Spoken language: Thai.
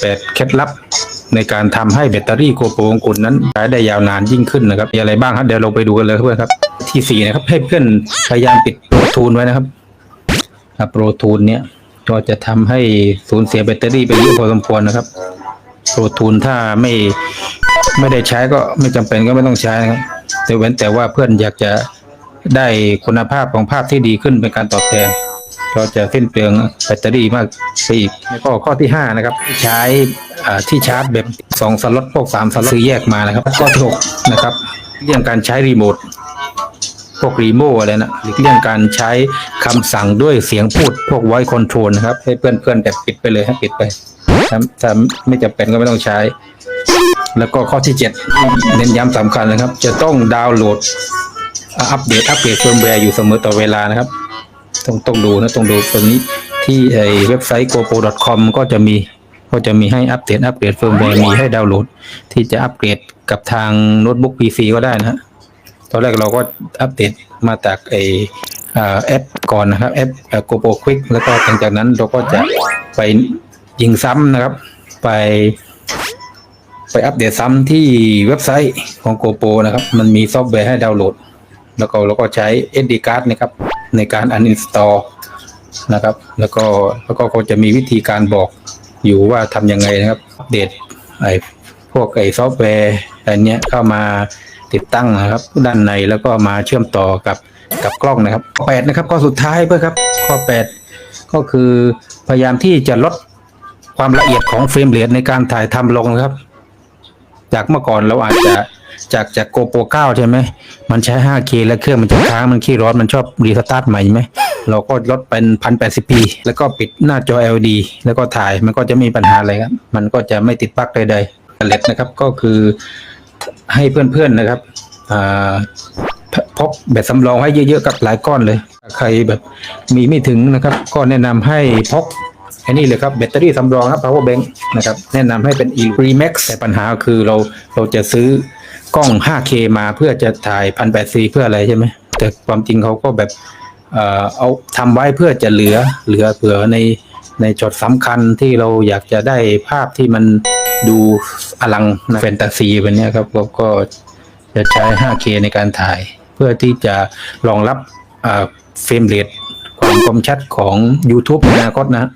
แปดเคล็ดลับในการทำให้แบตเตอรี่โกโปรของคุณนั้นใช้ได้ยาวนานยิ่งขึ้นนะครับมีอะไรบ้างครับเดี๋ยวเราไปดูกันเลยเพื่อนครับ ที่สี่นะครับให้เพื่อนพยายามปิดโปรทูนไว้นะครับโปรทูนเนี่ยก็จะทำให้สูญเสียแบตเตอรี่ไปเยอะพอสมควรนะครับโปรทูนถ้าไม่ไม่ได้ใช้ก็ไม่จำเป็นก็ไม่ต้องใช้นะครับแต่เว้นแต่ว่าเพื่อนอยากจะได้คุณภาพของภาพที่ดีขึ้นเป็นการตอบแทน ก็จะสิ้นเปลืองแบตเตอรี่มากไปอีกแล้วก็ข้อที่ห้านะครับ ใช้ที่ชาร์จแบบสองสล็อตพวกสามสล็อตซื้อแยกมานะครับ ข้อที่หกนะครับเรื่องการใช้รีโมทพวกรีโมทอะไรนะหรือเรื่องการใช้คำสั่งด้วยเสียงพูดพวกไวคอนโทรลนะครับ ให้เพื่อนๆแต่ปิดไปเลยให้ปิดไปถ้าถ้าไม่จำเป็นก็ไม่ต้องใช้ แล้วก็ข้อที่เจ็ดเน้นย้ำสำคัญนะครับ จะต้องดาวน์โหลดอัปเดตอัปเกรดเฟิร์มแวร์อยู่เสมอต่อเวลานะครับ ต้องต้องดูนะต้องดูตัวนี้ที่ไอ้เว็บไซต์ gopo.com ก็จะมีก็จะมีให้อัปเดตอัปเกรดเฟิร์มแวร์มีให้ดาวน์โหลด ที่จะอัปเกรดกับทางโน้ตบุ๊ก PC ก็ได้นะฮะตอนแรกเราก็อัปเดตมาจากไออ่าแอปก่อนนะครับแอปโกโปควิกแล้วก็หลังจากนั้นเราก็จะไปยิงซ้ำนะครับ ไป ไปอัปเดตซ้ำที่เว็บไซต์ของ GoPro นะครับ มันมีซอฟต์แวร์ให้ดาวน์โหลด แล้วก็เราก็ใช้ SD card นะครับ ในการ uninstall นะครับ แล้วก็แล้วก็เขาจะมีวิธีการบอกอยู่ว่าทำยังไงนะครับอัปเดตไอ้พวกไอ้ซอฟต์แวร์อะไรเนี้ยเข้ามาติดตั้งนะครับ ด้านในแล้วก็มาเชื่อมต่อกับกับกล้องนะครับแปดนะครับข้อสุดท้ายเพื่อครับข้อแปดก็คือพยายามที่จะลดความละเอียดของเฟรมเรทในการถ่ายทำลงนะครับ จากเมื่อก่อนเราอาจจะจากจากโกโปร9ใช่ไหม มันใช้ 5K แล้วเครื่องมันจะค้างมันขี้ร้อนมันชอบรีสตาร์ทใหม่ไหม เราก็ลดเป็น 1080p แล้วก็ปิดหน้าจอ LED แล้วก็ถ่ายมันก็จะไมมีปัญหาอะไรครับ มันก็จะไม่ติดปลั๊กใดๆเล็ดนะครับก็คือให้เพื่อนๆนะครับอ่าพพกแบตสำรองให้เยอะๆกับหลายก้อนเลย ใครแบบมีไม่ถึงนะครับ ก็แนะนำให้พก อันนี้เลยครับแบตเตอรี่สำรองครับ power bank นะครับแนะนำให้เป็น e remax แต่ปัญหาคือเราเราจะซื้อกล้อง 5K มาเพื่อจะถ่าย 1080เพื่ออะไรใช่ไหมแต่ความจริงเขาก็แบบเอ่อเอาทำไว้เพื่อจะเหลือเหลือเผื่อในในช็อตสำคัญที่เราอยากจะได้ภาพที่มันดูอลังแฟนตาซีแบบนี้ครับเราก็จะใช้ 5K ในการถ่าย เพื่อที่จะรองรับเฟรมเรทความคมชัดของ YouTube ในอนาคตนะ